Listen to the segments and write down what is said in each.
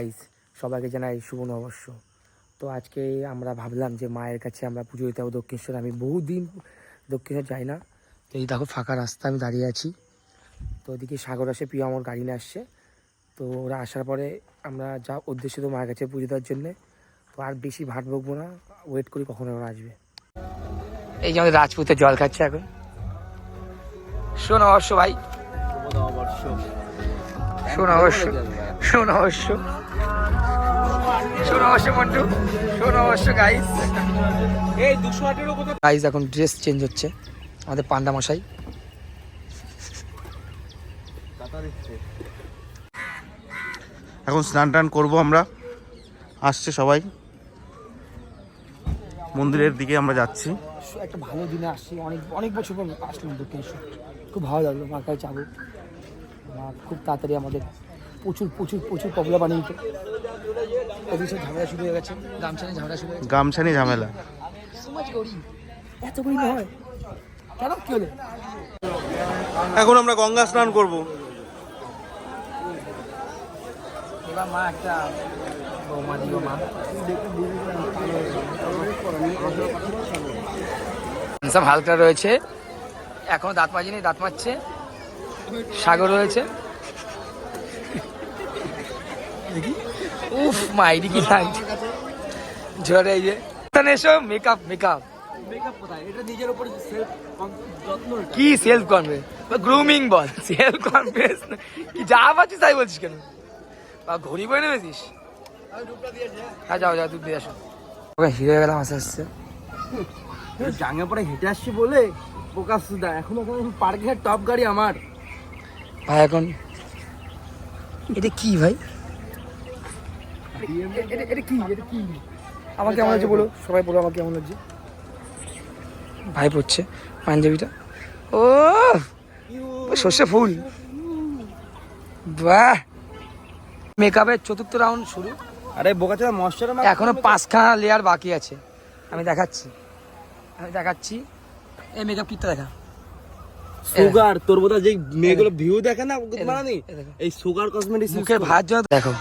Guys সবাইকে জানাই শুভ নববর্ষ। তো আজকে আমরা ভাবলাম যে মায়ের কাছে আমরা পুজো দিতে যাব দক্ষিণেশ্বর। আমি বহুদিন দক্ষিণেশ্বর যাই না। তো এই দেখো ফাঁকা রাস্তা, আমি দাঁড়িয়ে আছি। তো ওদিকে সাগর আসে প্রিয় আমার গাড়ি নিয়ে আসছে। তো ওরা আসার পরে আমরা যা উদ্দেশ্য তো মায়ের কাছে পুজো দেওয়ার জন্যে, তো আর বেশি ভাট বকবো না। ওয়েট করি কখন ওরা আসবে। এই যে আমাদের রাজপুতের জল খাচ্ছে এখন। শোনো অবশ্য ভাই। শোন অবশ্য শোন অবশ্য। শোন অবশ্য মন্টু শোন অবশ্য গাইস এই দুশো আঠেরো কোথাও গাইস এখন ড্রেস চেঞ্জ হচ্ছে আমাদের পান্ডা মশাই। এখন স্নান টান করব আমরা। আসছে সবাই। মন্দিরের দিকে আমরা যাচ্ছি। একটা ভালো দিনে আসছি। অনেক অনেক বছর পর আসলাম দক্ষিণেশ্বর। খুব ভালো লাগল মার কাছে যাব। মা খুব তাড়াতাড়ি আমাদের প্রচুর প্রচুর প্রচুর পপুলার বানিয়ে দিত সব ঝামেলা শুরু হয়ে গেছে গামছা নিয়ে ঝামেলা শুরু হয়ে গেছে। গামছা নিয়ে ঝামেলা। এত হয় কেন কি হলো? এখন আমরা গঙ্গা স্নান করব। এবার মা একটা বৌমা দিও মা। সব হালকা রয়েছে। এখনও দাঁত মাজিনি দাঁত মারছে সাগর রয়েছে। উফ মা এদিকে লাগছে ঝরে এই যে। এসো মেকআপ মেকআপ কি সেলফ কনফিডেন্স গ্রুমিং বল সেলফ কনফিডেন্স কি যা পাচ্ছিস তাই বলছিস কেন? বা ঘড়ি বয়ে নেমেছিস? হ্যাঁ। যাও যাও দুধ দিয়ে আসো। ওকে হিরো হয়ে গেলাম আস্তে আস্তে। জাঙ্গা পরে হেঁটে আসছি বলে প্রকাশ সুদা এখন ওখানে পার্কের টপ গাড়ি আমার। ভাই এখন এটা কি ভাই? এটা কি এটা কি আমার কেমন হচ্ছে বলো? সবাই বলো আমার কেমন হচ্ছে ভাই পড়ছে পাঞ্জাবিটা। ও সর্ষে ফুল। বাহ! মেকআপের চতুর্থ রাউন্ড শুরু। আরে বোকাচোদা মশার এখনও পাঁচখানা লেয়ার বাকি আছে। আমি দেখাচ্ছি। আমি দেখাচ্ছি। এই মেকআপ কিটটা দেখা। সুগার তোর বোধ যে মেয়েগুলো ভিউ দেখে না মানানি এই সুগার কসমেটিক্স মুখের ভাত দেখো।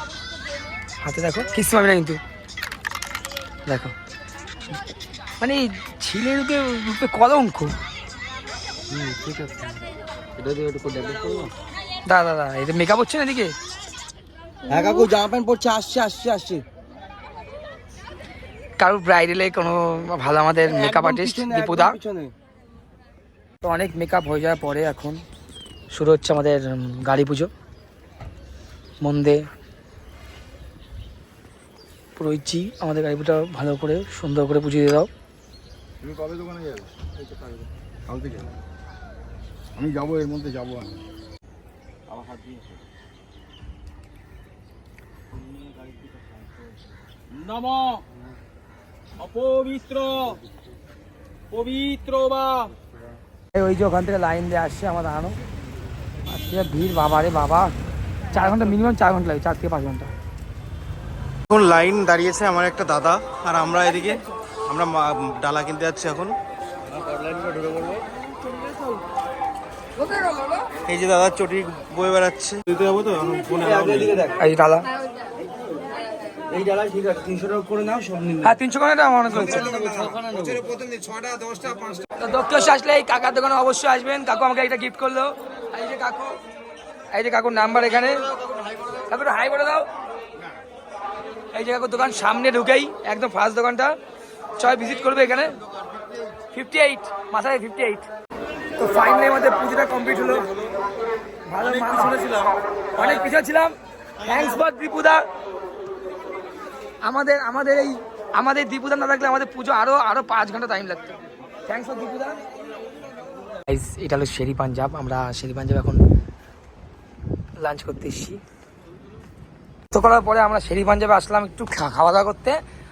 হাতে দেখো পাবি না কিন্তু। দেখো। মানে ছেলে রূপে রূপে কলঙ্ক। ঠিক আছে। এটা দিয়ে একটু ডেভেলপ করব? দাদা দাদা এটা মেকআপ হচ্ছে না এদিকে? হ্যাঁ কাকু জামা প্যান্ট পরছে আসছে আসছে আসছে। কারোর ব্রাইডালে কোনো ভালো আমাদের মেকআপ আর্টিস্ট দীপুদা? পিছনে। তো অনেক মেকআপ হয়ে যাওয়ার পরে এখন শুরু হচ্ছে আমাদের গাড়ি পুজো। মন্দে পুরোহিতজি আমাদের গাড়ি পুজোটা ভালো করে সুন্দর করে পুজো দিয়ে দাও। তুমি কবে দোকানে যাবে? এই তো কালকে। কাল থেকে আমি যাব এর মধ্যে যাব আমি। নম। অপবিত্র। পবিত্র বা ওই যে ওখান থেকে লাইন দিয়ে আসছে আমার দাঁড়ানো। আজকে ভিড় বাবা রে বাবা। চার ঘণ্টা মিনিমাম চার ঘণ্টা লাগে চার থেকে পাঁচ ঘণ্টা। এখন লাইন দাঁড়িয়েছে আমার একটা দাদা আর আমরা এদিকে আমরা মা- ডালা কিনতে যাচ্ছি এখন। এই যে দাদা চটি বয়ে বেড়াচ্ছে। দিতে যাব তো? এখন ফোনে ডালা। এই ডালা ঠিক আছে তিনশো টাকা করে নাও সব নিন হ্যাঁ তিনশো ঘণ্টা আমার মনে করছে তো দক্ষিণ আসলে এই কাকার দোকানে অবশ্যই আসবেন। কাকু আমাকে একটা গিফট করল। এই যে কাকু এই যে কাকুর নাম্বার এখানে। হাই বলে দাও। এই যে কাকুর দোকান সামনে ঢুকেই একদম ফার্স্ট দোকানটা। ছয় ভিজিট করবে এখানে। ফিফটি এইট মাথায় ফিফটি এইট তো ফাইনালি আমাদের পুজোটা কমপ্লিট হলো। ভালো মান শুনেছিলাম। অনেক পিছনে ছিলাম। থ্যাংকস ফর দীপুদা আমাদের আমাদের এই আমাদের দীপুদা না থাকলে আমাদের পুজো আরও আরও পাঁচ ঘণ্টা টাইম লাগতো। Thanks for Dipuda. এটা হলো শেরি পাঞ্জাব। আমরা শেরি পাঞ্জাব এখন লাঞ্চ করতে এসেছি। তো করার পরে আমরা শেরি পাঞ্জাবে আসলাম একটু খাওয়া দাওয়া করতে।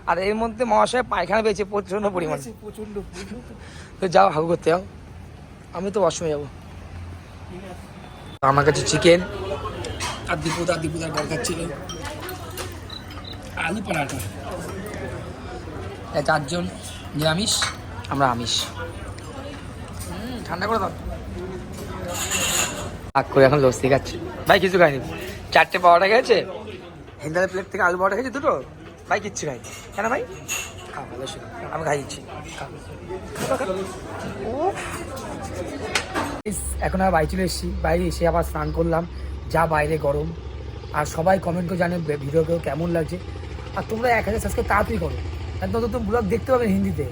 আর এর মধ্যে মহাশয় পায়খানা পেয়েছে প্রচণ্ড পরিমাণে। প্রচণ্ড তো যাও হাগু করতে যাও। আমি তো ওয়াশরুমে যাব। আমার কাছে চিকেন আর দীপুদা দীপুদার বর খাচ্ছিল। আলু পরাঠা। চারজন নিরামিষ, আমরা আমিষ। ঠান্ডা করে দাও। আগ করে এখন লস্যি খাচ্ছে। ভাই, কিছু খাইনি। চারটে পাওয়াটা গেছে হিন্দালের প্লেট থেকে আলু বড়া খেয়েছি দুটো? ভাই, কিচ্ছু খাই কেন ভাই? খা, ভালো আমি খাই দিচ্ছি। এখন আর বাড়ি চলে এসেছি। বাইরে এসে আবার স্নান করলাম। যা বাইরে গরম। আর সবাই কমেন্ট করে জানে ভিডিওকেও কেমন লাগছে। আর তোমরা এক হাজার সাবস্ক্রাইব তাড়াতাড়ি করো। একদম নতুন ব্লগ দেখতে পাবেন হিন্দিতে।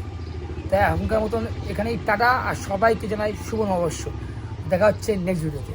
তাই এখনকার মতন এখানেই টাটা, আর সবাইকে জানাই শুভ নববর্ষ। দেখা হচ্ছে নেক্সট ভিডিওতে